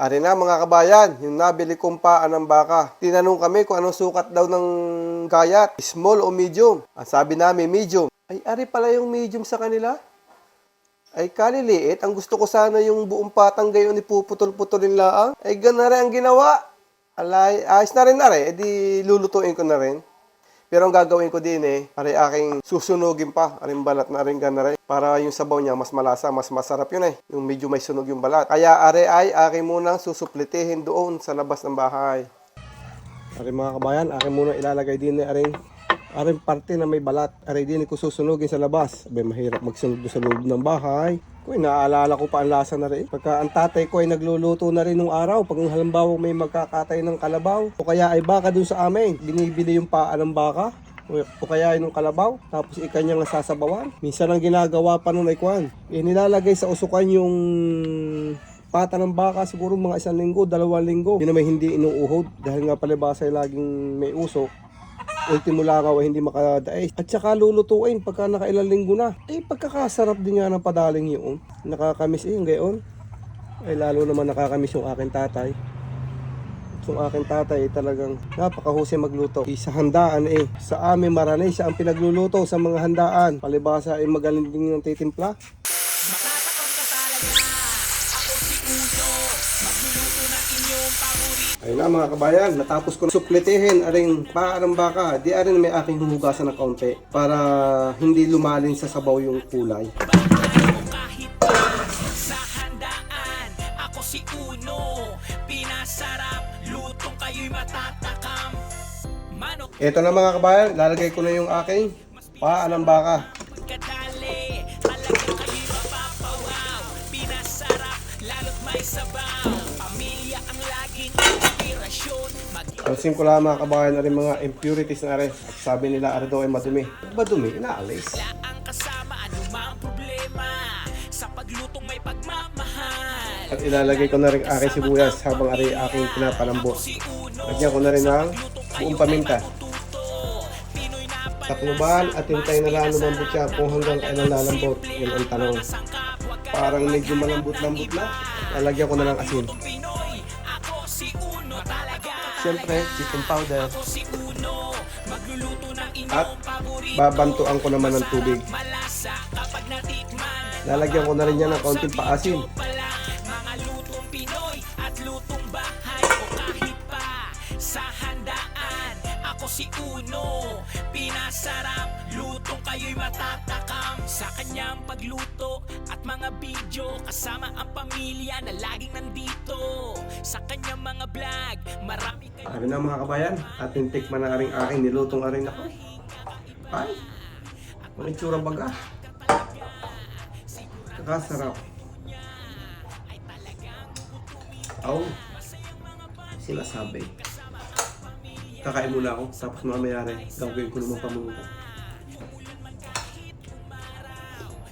Ari na mga kabayan, yung nabili kong paan ng baka. Tinanong kami kung anong sukat daw ng gayat, small o medium. Ang sabi namin medium. Ay, ari pala yung medium sa kanila. Ay, kaliliit. Ang gusto ko sana yung buong patang gayon ni puputol-putulin laang. Ay, gana rin ang ginawa. Alay, ayos na rin na rin. E di lulutuin ko na rin. Pero ang gagawin ko din eh, ari aking susunugin pa, aring balat na rin gana rin. Para yung sabaw niya mas malasa, mas masarap yun eh. Yung medyo may sunog yung balat. Kaya ari ay aking munang susuplitihin doon sa labas ng bahay. Ari mga kabayan, aking muna ilalagay din eh, aring aring parte na may balat. Ari din ko susunugin sa labas. Abay mahirap magsunog sa loob ng bahay. Kuy, naaalala ko pa ang lasa na rin. Pagka ang tatay ko ay nagluluto na rin nung araw, pag halimbawa may magkakatay ng kalabaw, o kaya ay baka dun sa amin, binibili yung paa ng baka, o kaya ay nung kalabaw, tapos ikanya nga sasabawan. Minsan ang ginagawa pa nun ay kwan, eh, nilalagay sa usukan yung pata ng baka siguro mga isang linggo, dalawang linggo. Yun naman hindi inuuhod dahil nga palibasa ay laging may usok ultimo langaw ay hindi makadaes. At saka lulutuin pagka nakailang linggo na. Eh, pagkakasarap din nga ng padaling yun. Nakakamiss eh, yung gayon. Ay, lalo naman nakakamiss yung aking tatay. Yung aking tatay ay talagang napakahusay magluto. Eh, Sa handaan eh, sa amin maranay siya ang pinagluluto sa mga handaan. Palibasa ay magaling din yung titimpla. Ayun na mga kabayan, natapos ko na supletihin aring paa ng baka. Di arin may aking humugasan ng kaunti para hindi lumalin sa sabaw yung kulay. Ako si Uno Pinasarap Lutong kayo'y matatakam Ito na mga kabayan, lalagay ko na yung aking paa ng baka. Pansin ko lang mga kabayan na rin mga impurities na rin. At sabi nila ari daw ay madumi. Madumi, inaalis. ang kasama Anumang problema Sa paglutong may pagmamahal At ilalagay ko na rin aking sibuyas habang ari aking pinapalambot. Lagyan ko na rin ng buong paminta. Takluban at hintayin na lang lumambot siya kung hanggang kailan lalambot. Yun ang tanong. Parang medyo malambot-lambot na. Lalagyan ko na ng asin. Talaga Siyempre, chicken powder. At babantuan ko naman ng tubig. Lalagyan ko na rin yan ng kaunting paasin. Ako si Uno Pinasarap Lutong kayo'y matatakam Sa kanyang pagluto At mga video Kasama ang pamilya na laging nandito Sa kanyang mga vlog Marami kayo Sabi na mga kabayan, ating tikman na rin aking nilutong arin ako. Ay, ang itsura baga. Kakasarap. Aw, sinasabi. Kakain muna ako, tapos mamaya rin, gagawin ko naman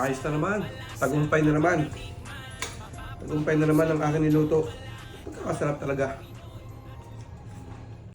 Ayos na naman. Tagumpay na naman. Tagumpay na naman ang aking niluto. Pagkakasarap talaga.